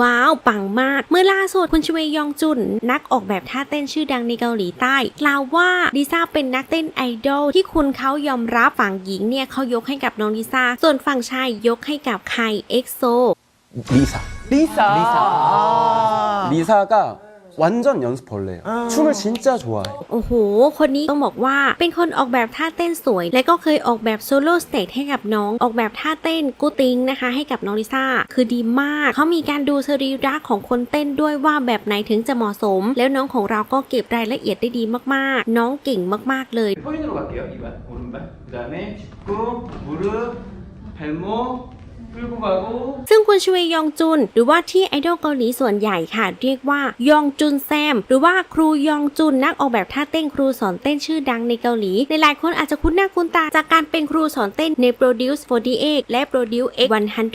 ว้าว ปังมาก เมื่อล่าสุดคุณชเวยองจุน นักออกแบบท่าเต้นชื่อดังในเกาหลีใต้กล่าวว่าลิซ่าเป็นนักเต้นไอดอลที่คุณเขายอมรับฝั่งหญิงเนี่ยเขายกให้กับน้องลิซ่า ส่วนฝั่งชายยกให้กับไคเอ็กโซลิซ่าลิซ่าลิซ่าลิซ่าก็ 완전 연습 벌레예요. 춤을 진짜 좋아해. โอ้โห คนนี้ต้องบอกว่าเป็นคนออกแบบท่าเต้นสวย และก็เคยออกแบบโซโล่สเตจให้กับน้อง ออกแบบท่าเต้นกูติงนะคะ ให้กับน้องลิซ่า คือดีมาก เขามีการดูสรีระของคนเต้นด้วยว่าแบบไหนถึงจะเหมาะสม แล้วน้องของเราก็เก็บรายละเอียดได้ดีมากๆ น้องเก่งมากๆเลย 포인으로 갈게요. 이발, 오른발. 그 다음에 짚고, 무릎, 발목, 끌고 가고. ซึ่งคุณชเวยองจุน หรือว่าที่ไอดอลเกาหลีส่วนใหญ่ค่ะ เรียกว่ายองจุนแซม หรือว่าครูยองจุนนักออกแบบท่าเต้นครูสอนเต้นชื่อดังในเกาหลีในหลายคนอาจจะคุ้นหน้าคุ้นตา จากการเป็นครูสอนเต้นใน Produce 48 และ Produce X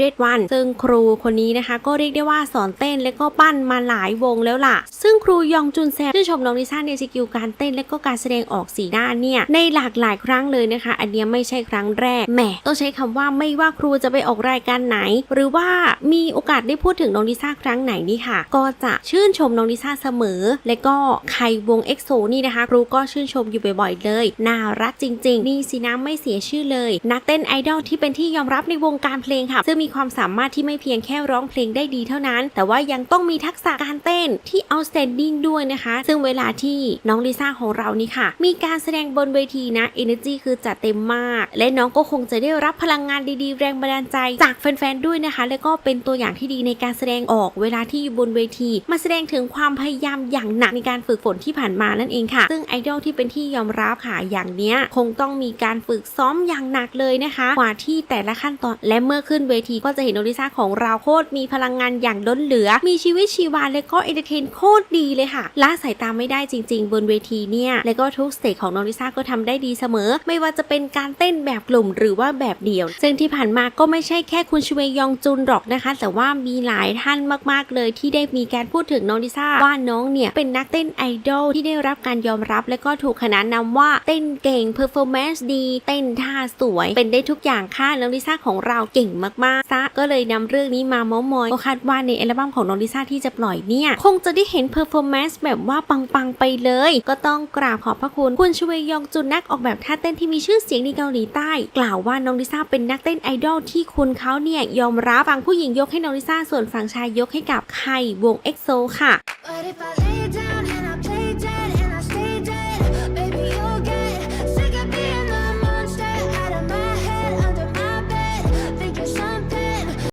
101 ซึ่งครูคนนี้นะคะ ก็เรียกได้ว่าสอนเต้นและก็ปั้นมาหลายวงแล้วล่ะ ซึ่งครูยองจุนแซมชื่นชมน้องลิซ่าในสกิลการเต้นและก็การแสดงออกสีหน้าเนี่ยในหลากหลายครั้งเลยนะคะ อันนี้ไม่ใช่ครั้งแรกแหมต้องใช้คำว่าไม่ว่าครูจะไปออกรายการไหน หรือว่ามีโอกาสได้พูดถึงน้องลิซ่าครั้งไหนนี่ค่ะ ก็จะชื่นชมน้องลิซ่าเสมอ และก็ใครวงเอ็กโซนี่นะคะครูก็ชื่นชมอยู่บ่อยๆเลย น่ารักจริง ๆ นี่สินะไม่เสียชื่อเลย นักเต้นไอดอลที่เป็นที่ยอมรับในวงการเพลงค่ะซึ่งมีความสามารถที่ไม่เพียงแค่ร้องเพลงได้ดีเท่านั้น แต่ว่ายังต้องมีทักษะการเต้นที่ outstanding ด้วยนะคะ ซึ่งเวลาที่น้องลิซ่าของเรานี่ค่ะ มีการแสดงบนเวทีนะ energy คือจัดเต็มมาก และน้องก็คงจะได้รับพลังงานดีๆ แรงบันดาลใจ จากแฟนๆด้วยนะคะ แล้วก็เป็นตัวอย่างที่ดีในการแสดงออกเวลาที่อยู่บนเวที มาแสดงถึงความพยายามอย่างหนักในการฝึกฝนที่ผ่านมานั่นเองค่ะ ซึ่งไอดอลที่เป็นที่ยอมรับค่ะอย่างเนี้ยคงต้องมีการฝึกซ้อมอย่างหนักเลยนะคะ กว่าที่แต่ละขั้นตอนและเมื่อขึ้นเวทีก็จะเห็นโนริซาของเราโคตรมีพลังงานอย่างล้นเหลือ มีชีวิตชีวาและก็เอนเตอร์เทนโคตรดีเลยค่ะละสายตาไม่ได้จริง ๆ บนเวทีเนี่ยและก็ทุกสเตจของโนริซาก็ทำได้ดีเสมอ ไม่ว่าจะเป็นการเต้นแบบกลุ่มหรือว่าแบบเดี่ยว ซึ่งที่ผ่านมาก็ไม่ใช่แค่คุณชเวยองจุนหรอกนะคะ แต่ว่ามีหลายท่านมากๆเลยที่ได้มีการพูดถึงน้องลิซ่าว่าน้องเนี่ยเป็นนักเต้นไอดอลที่ได้รับการยอมรับ และก็ถูกขนานนามว่าเต้นเก่งเพอร์ฟอร์แมนซ์ดีเต้นท่าสวยเป็นได้ทุกอย่างค่ะน้องลิซ่าของเราเก่งมากๆซะก็เลยนำเรื่องนี้มาเม้ามอยก็คาดว่าในอัลบั้มของน้องลิซ่าที่จะปล่อยเนี่ยคงจะได้เห็นเพอร์ฟอร์แมนซ์แบบว่าปังๆไปเลย ก็ต้องกราบขอบพระคุณคุณชเวยองจุนนักออกแบบท่าเต้นที่มีชื่อเสียงในเกาหลีใต้ กล่าวว่าน้องลิซ่าเป็นนักเต้นไอดอลที่คุณเขาเนี่ยยอมรับฝั่งผู้หญิงยกให้น้องลิซ่าส่วนฝั่งชายยกให้กับไควงเอ็กโซค่ะ